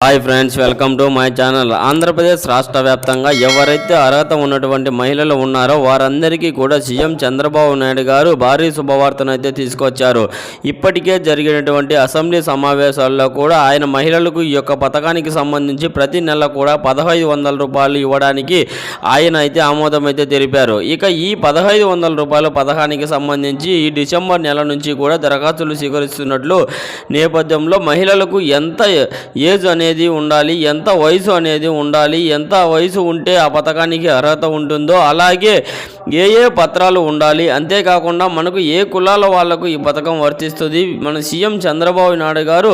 Hi friends welcome to my channel Andhra Pradesh రాష్ట్ర వ్యాప్తంగా ఎవరైతే అర్హత ఉన్నటువంటి మహిళలు ఉన్నారో వారందరికీ కూడా సీఎం చంద్రబాబు నాయుడు గారు భారీ శుభవార్తను అయితే తీసుకొచ్చారు. ఇప్పటికే జరిగినటువంటి అసెంబ్లీ సమావేశాల్లో కూడా ఆయన మహిళలకు ఈ యొక్క పథకానికి సంబంధించి ప్రతి నెల కూడా పదహైదు వందల రూపాయలు ఇవ్వడానికి ఆయన అయితే ఆమోదం అయితే తెలిపారు. ఇక ఈ పదహైదు వందల రూపాయల పథకానికి సంబంధించి ఈ డిసెంబర్ నెల నుంచి కూడా దరఖాస్తులు స్వీకరిస్తున్నట్లు నేపథ్యంలో మహిళలకు ఎంత ఏజ్ అనేది ఉండాలి ఎంత వయసు అనేది ఉండాలి ఎంత వయసు ఉంటే ఆ పథకానికి అర్హత ఉంటుందో అలాగే ఏ ఏ పత్రాలు ఉండాలి. అంతేకాకుండా మనకు ఏ కులాల వాళ్ళకు ఈ పథకం వర్తిస్తుంది? మన సీఎం చంద్రబాబు నాయుడు గారు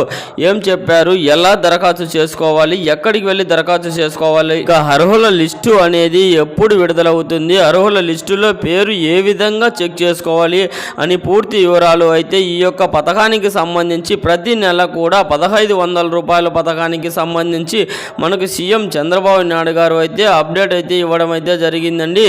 ఏం చెప్పారు? ఎలా దరఖాస్తు చేసుకోవాలి? ఎక్కడికి వెళ్ళి దరఖాస్తు చేసుకోవాలి? ఇక అర్హుల లిస్టు అనేది ఎప్పుడు విడుదలవుతుంది? అర్హుల లిస్టులో పేరు ఏ విధంగా చెక్ చేసుకోవాలి? అని పూర్తి వివరాలు అయితే ఈ యొక్క పథకానికి సంబంధించి ప్రతి నెల కూడా పదహైదు వందల రూపాయల పథకానికి సంబంధించి మనకు సీఎం చంద్రబాబు నాయుడు గారు అయితే అప్డేట్ అయితే ఇవ్వడం అయితే జరిగిందండి.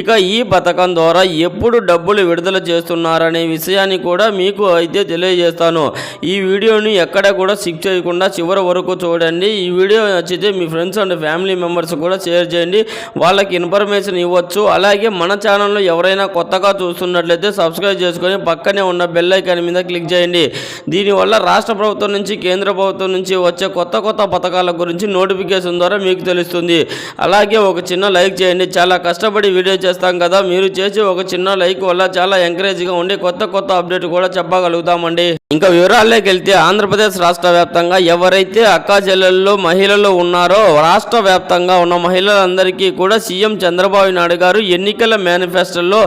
ఇక ఈ పథకం ద్వారా ఎప్పుడు డబ్బులు విడుదల చేస్తున్నారనే విషయాన్ని కూడా మీకు అయితే తెలియజేస్తాను. ఈ వీడియోని ఎక్కడ కూడా స్కిప్ చేయకుండా చివరి వరకు చూడండి. ఈ వీడియో నచ్చితే మీ ఫ్రెండ్స్ అండ్ ఫ్యామిలీ మెంబర్స్ కూడా షేర్ చేయండి. వాళ్ళకి ఇన్ఫర్మేషన్ ఇవ్వచ్చు. అలాగే మన ఛానల్లో ఎవరైనా కొత్తగా చూస్తున్నట్లయితే సబ్స్క్రైబ్ చేసుకొని పక్కనే ఉన్న బెల్ ఐకాన్ మీద క్లిక్ చేయండి. దీనివల్ల రాష్ట్ర ప్రభుత్వం నుంచి కేంద్ర ప్రభుత్వం నుంచి వచ్చే కొత్త కొత్త కొత్త పథకాల గురించి నోటిఫికేషన్ ద్వారా మీకు తెలుస్తుంది. అలాగే ఒక చిన్న లైక్ చేయండి. చాలా కష్టపడి వీడియో చేస్తాం కదా. మీరు చేసే ఒక చిన్న లైక్ వల్ల చాలా ఎంకరేజ్గా ఉండి కొత్త కొత్త అప్డేట్ కూడా చెప్పగలుగుతామండి. ఇంకా వివరాల్లోకి వెళ్తే ఆంధ్రప్రదేశ్ రాష్ట్ర వ్యాప్తంగా ఎవరైతే అక్కా జిల్లాల్లో మహిళలు ఉన్నారో రాష్ట్ర వ్యాప్తంగా ఉన్న మహిళలందరికీ కూడా సీఎం చంద్రబాబు నాయుడు గారు ఎన్నికల మేనిఫెస్టోలో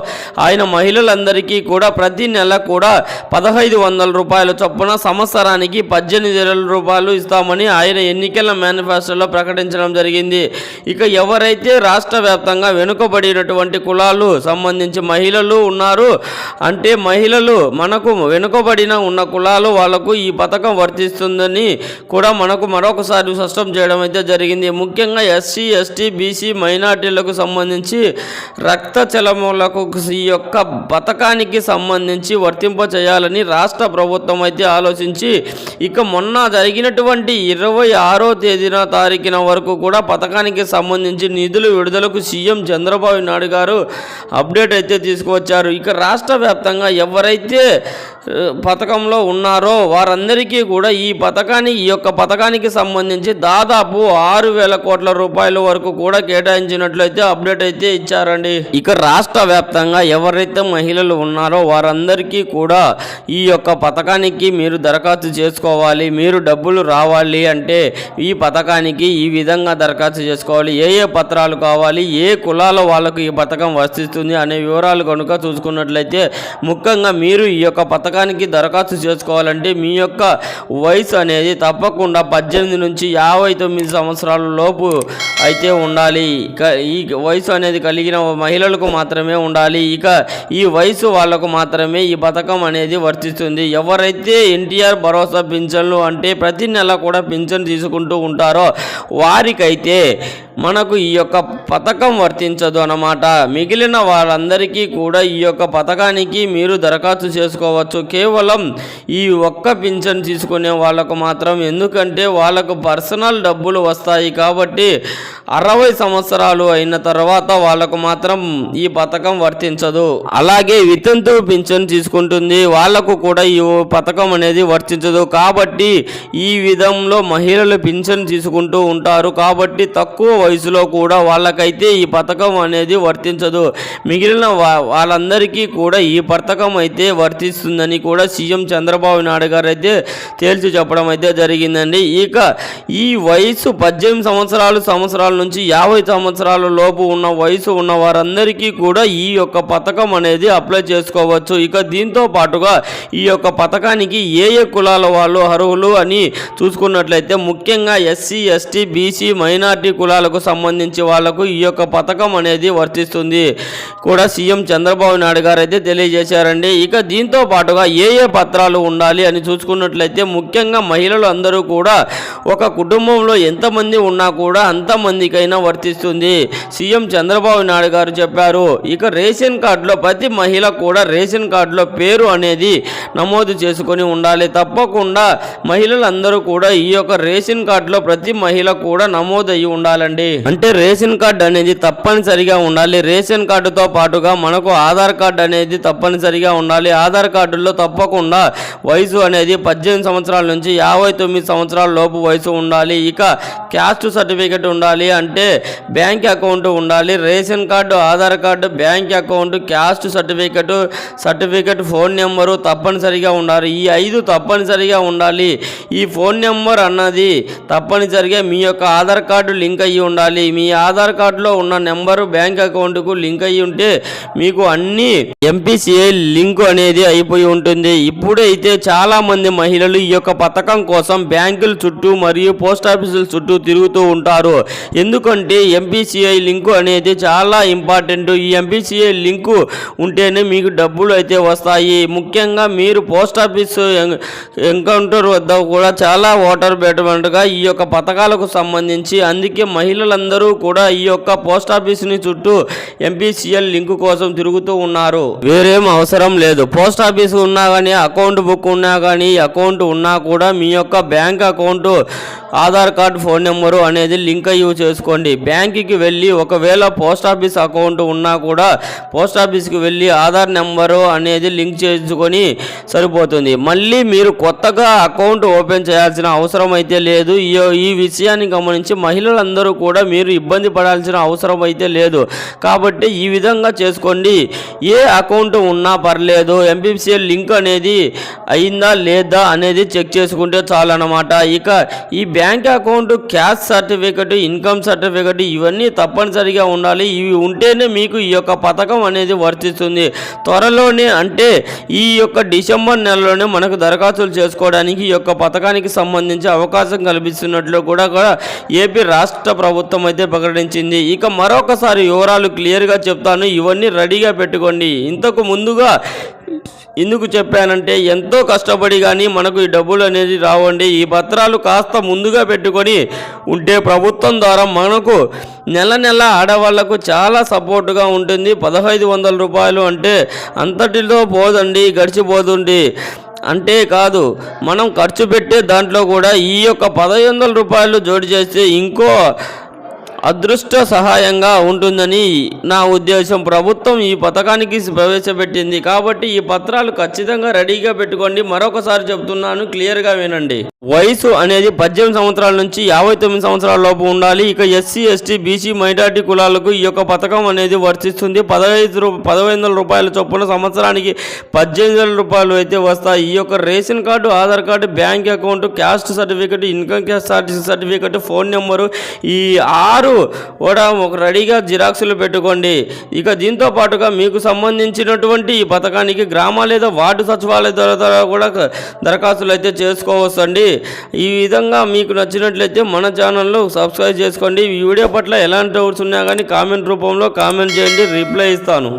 ఆయన మహిళలందరికీ కూడా ప్రతి నెల కూడా పదహైదు వందల రూపాయల చొప్పున సంవత్సరానికి పద్దెనిమిది వేల రూపాయలు ఇస్తామని ఆయన ఎన్నికల మేనిఫెస్టోలో ప్రకటించడం జరిగింది. ఇక ఎవరైతే రాష్ట్ర వ్యాప్తంగా వెనుకబడినటువంటి కులాలు సంబంధించి మహిళలు ఉన్నారు అంటే మహిళలు మనకు వెనుకబడిన ఉన్న కులాలు వాళ్ళకు ఈ పథకం వర్తిస్తుందని కూడా మనకు మరొకసారి స్పష్టం చేయడం అయితే జరిగింది. ముఖ్యంగా ఎస్సీ ఎస్టీ బీసీ మైనార్టీలకు సంబంధించి రక్త చలములకు ఈ యొక్క పథకానికి సంబంధించి వర్తింప చేయాలని రాష్ట్ర ప్రభుత్వం అయితే ఆలోచించి ఇక మొన్న జరిగినటువంటి ఇరవై ఆరో తేదీన తారీఖున వరకు కూడా పథకానికి సంబంధించి నిధులు విడుదలకు సీఎం చంద్రబాబు నాయుడు గారు అప్డేట్ అయితే తీసుకువచ్చారు. ఇక రాష్ట్ర వ్యాప్తంగా ఎవరైతే పథకంలో ఉన్నారో వారందరికీ కూడా ఈ పథకాన్ని ఈ యొక్క పథకానికి సంబంధించి దాదాపు ఆరు వేల కోట్ల రూపాయల వరకు కూడా కేటాయించినట్లయితే అప్డేట్ అయితే ఇచ్చారండి. ఇక రాష్ట్ర వ్యాప్తంగా ఎవరైతే మహిళలు ఉన్నారో వారందరికీ కూడా ఈ యొక్క పథకానికి మీరు దరఖాస్తు చేసుకోవాలి మీరు డబ్బులు రావాలి అంటే ఈ పథకానికి ఈ విధంగా దరఖాస్తు చేసుకోవాలి. ఏ ఏ పత్రాలు కావాలి ఏ కులాల వాళ్ళకు ఈ పథకం వర్తిస్తుంది అనే వివరాలు కనుక చూసుకున్నట్లయితే ముఖ్యంగా మీరు ఈ యొక్క పథకానికి దరఖాస్తు చేసుకోవాలంటే మీ యొక్క వయసు అనేది తప్పకుండా పద్దెనిమిది నుంచి యాభై తొమ్మిది సంవత్సరాల లోపు అయితే ఉండాలి. ఇక ఈ వయసు అనేది కలిగిన మహిళలకు మాత్రమే ఉండాలి. ఇక ఈ వయసు వాళ్ళకు మాత్రమే ఈ పథకం అనేది వర్తిస్తుంది. ఎవరైతే ఎన్టీఆర్ భరోసా పింఛన్లు అంటే ప్రతి నెల కూడా పింఛన్ తీసుకుంటూ ఉంటారో వారికైతే మనకు ఈ యొక్క పథకం వర్తించదు అన్నమాట. మిగిలిన వాళ్ళందరికీ కూడా ఈ యొక్క పథకానికి మీరు దరఖాస్తు చేసుకోవచ్చు. కేవలం ఈ ఒక్క పింఛన్ తీసుకునే వాళ్ళకు మాత్రం ఎందుకంటే వాళ్ళకు పర్సనల్ డబ్బులు వస్తాయి కాబట్టి అరవై సంవత్సరాలు అయిన తర్వాత వాళ్ళకు మాత్రం ఈ పథకం వర్తించదు. అలాగే వితంతు పింఛన్ తీసుకుంటుంది వాళ్ళకు కూడా ఈ పథకం అనేది వర్తించదు. కాబట్టి ఈ విధంలో మహిళలు పింఛన్ తీసుకుంటూ ఉంటారు. కాబట్టి తక్కువ వయసులో కూడా వాళ్ళకైతే ఈ పథకం అనేది వర్తించదు. మిగిలిన వా- వాళ్ళందరికీ కూడా ఈ పథకం అయితే వర్తిస్తుందని కూడా సీఎం చంద్రబాబు నాయుడు గారు అయితే తేల్చి చెప్పడం అయితే జరిగిందండి. ఇక ఈ వయసు పద్దెనిమిది సంవత్సరాలు సంవత్సరాల నుంచి యాభై సంవత్సరాల లోపు ఉన్న వయసు ఉన్న వారందరికీ కూడా ఈ యొక్క పథకం అనేది అప్లై చేసుకోవచ్చు. ఇక దీంతో పాటుగా ఈ యొక్క పథకానికి ఏ ఏ కులాల వాళ్ళు అర్హులు అని చూసుకున్నట్లయితే ముఖ్యంగా ఎస్సీ ఎస్టీ బీసీ మైనార్టీ కులాలకు సంబంధించి వాళ్ళకు ఈ యొక్క పథకం అనేది వర్తిస్తుంది. కూడా సీఎం చంద్రబాబు నాయుడు గారు అయితే తెలియజేశారండి. ఇక దీంతో పాటు పాటుగా ఏ ఏ పత్రాలు ఉండాలి అని చూసుకున్నట్లయితే ముఖ్యంగా మహిళలు అందరూ కూడా ఒక కుటుంబంలో ఎంతమంది ఉన్నా కూడా అంతమందికైనా వర్తిస్తుంది. సీఎం చంద్రబాబు నాయుడు గారు చెప్పారు ఇక రేషన్ కార్డులో ప్రతి మహిళ కూడా రేషన్ కార్డులో పేరు అనేది నమోదు చేసుకొని ఉండాలి. తప్పకుండా మహిళలందరూ కూడా ఈ యొక్క రేషన్ కార్డులో ప్రతి మహిళ కూడా నమోదయ్యి ఉండాలండి. అంటే రేషన్ కార్డు అనేది తప్పనిసరిగా ఉండాలి. రేషన్ కార్డుతో పాటుగా మనకు ఆధార్ కార్డు అనేది తప్పనిసరిగా ఉండాలి. ఆధార్ కార్డులో తప్పకుండా వయసు అనేది పద్దెనిమిది సంవత్సరాల నుంచి యాభై తొమ్మిది సంవత్సరాల లోపు వయసు ఉండాలి. ఇక క్యాస్ట్ సర్టిఫికెట్ ఉండాలి అంటే బ్యాంక్ అకౌంట్ ఉండాలి. Ration card Aadhaar card bank account caste certificate certificate phone number తప్పనిసరిగా ఉండాలి. ఈ ఐదు తప్పనిసరిగా ఉండాలి. ఈ ఫోన్ నెంబర్ అన్నది తప్పనిసరిగా మీ యొక్క ఆధార్ కార్డు లింక్ అయ్యి ఉండాలి. మీ ఆధార్ కార్డులో ఉన్న నెంబరు బ్యాంక్ అకౌంట్కు లింక్ అయ్యి ఉంటే మీకు అన్ని ఎంపీసీఐ లింక్ అనేది అయిపోయి ఉంటుంది. ఇప్పుడైతే చాలామంది మహిళలు ఈ యొక్క పథకం కోసం బ్యాంకుల చుట్టూ మరియు పోస్ట్ ఆఫీసుల చుట్టూ తిరుగుతూ ఉంటారు. ఎందుకంటే ఎంపీసీఐ లింకు అనేది చాలా ఇంపార్టెంట్. ఈ ఎంపీసీఐ లింకు ఉంటేనే మీకు డబ్బులు అయితే వస్తాయి. ముఖ్యంగా మీరు పోస్ట్ ఆఫీస్ ఎన్కౌంటర్ వద్ద కూడా చాలా ఓటర్ పెట్టమంటగా ఈ యొక్క పథకాలకు సంబంధించి అందుకే మహిళలందరూ కూడా ఈ యొక్క పోస్ట్ ఆఫీస్ని చుట్టూ ఎంపీసీఎల్ లింకు కోసం తిరుగుతూ ఉన్నారు. వేరేం అవసరం లేదు. పోస్ట్ ఆఫీసు ఉన్నా కానీ అకౌంట్ బుక్ ఉన్నా కానీ అకౌంట్ ఉన్నా కూడా మీ యొక్క bank account Aadhaar card phone number అనేది లింక్ అయ్యి చేసుకోండి. బ్యాంకుకి వెళ్ళి ఒకవేళ పోస్ట్ ఆఫీస్ అకౌంట్ ఉన్నా కూడా పోస్ట్ ఆఫీస్కి వెళ్ళి ఆధార్ నెంబరు అనేది లింక్ చేసుకొని సరిపోతుంది. మళ్ళీ మీరు కొత్తగా అకౌంట్ ఓపెన్ చేయాల్సిన అవసరం అయితే లేదు. ఈ ఈ విషయాన్ని గమనించి మహిళలందరూ కూడా మీరు ఇబ్బంది పడాల్సిన అవసరం అయితే లేదు. కాబట్టి ఈ విధంగా చేసుకోండి. ఏ అకౌంట్ ఉన్నా పర్లేదు. ఎంపీసీఎల్ లింక్ అనేది అయిందా లేదా అనేది చెక్ చేసుకుంటే చాలన్నమాట. ఇక ఈ bank account cash certificate income certificate ఇవన్నీ తప్పనిసరిగా ఉండాలి. ఇవి ఉంటేనే మీకు ఈ యొక్క పథకం అనేది వర్తిస్తుంది. త్వరలోనే అంటే ఈ యొక్క డిసెంబర్ నెలలోనే మనకు దరఖాస్తులు చేసుకోవడానికి ఈ యొక్క పథకానికి సంబంధించి అవకాశం కల్పిస్తున్నట్లు కూడా కూడా ఏపీ రాష్ట్ర ప్రభుత్వం అయితే ప్రకటించింది. ఇక మరొకసారి వివరాలు క్లియర్గా చెప్తాను. ఇవన్నీ రెడీగా పెట్టుకోండి. ఇంతకు ముందుగా ఎందుకు చెప్పానంటే ఎంతో కష్టపడి కానీ మనకు ఈ డబ్బులు అనేది రావండి. ఈ పత్రాలు కాస్త ముందుగా పెట్టుకొని ఉంటే ప్రభుత్వం ద్వారా మనకు నెల నెల ఆడవాళ్ళకు చాలా సపోర్టుగా ఉంటుంది. పదహైదు వందల రూపాయలు అంటే అంతటిలో పోదండి గడిచిపోతుంది. అంటే కాదు మనం ఖర్చు పెట్టే దాంట్లో కూడా ఈ యొక్క పదహైదు వందల రూపాయలు జోడి చేస్తే ఇంకో అదృష్ట సహాయంగా ఉంటుందని నా ఉద్దేశం. ప్రభుత్వం ఈ పథకానికి ప్రవేశపెట్టింది కాబట్టి ఈ పత్రాలు ఖచ్చితంగా రెడీగా పెట్టుకోండి. మరొకసారి చెప్తున్నాను క్లియర్గా వినండి. వయసు అనేది పద్దెనిమిది సంవత్సరాల నుంచి యాభై తొమ్మిది సంవత్సరాల లోపు ఉండాలి. ఇక ఎస్సీ ఎస్టీ బీసీ మైనార్టీ కులాలకు ఈ యొక్క పథకం అనేది వర్తిస్తుంది. పదహైదు రూ పదహైదు వందల రూపాయల చొప్పున సంవత్సరానికి పద్దెనిమిది వేల రూపాయలు అయితే వస్తాయి. ఈ యొక్క ration card Aadhaar card bank account caste certificate income caste certificate phone number ఈ ఆరు కూడా ఒక రెడీగా జిరాక్సులు పెట్టుకోండి. ఇక దీంతో పాటుగా మీకు సంబంధించినటువంటి ఈ పథకానికి గ్రామ లేదా వార్డు సచివాలయ ద్వారా కూడా దరఖాస్తులు అయితే చేసుకోవచ్చు అండి ఈ విధంగా మీకు నచ్చినట్లయితే మన ఛానల్లో సబ్స్క్రైబ్ చేసుకోండి. ఈ వీడియో పట్ల ఎలాంటి డౌట్స్ ఉన్నా కానీ కామెంట్ రూపంలో కామెంట్ చేయండి. రిప్లై ఇస్తాను.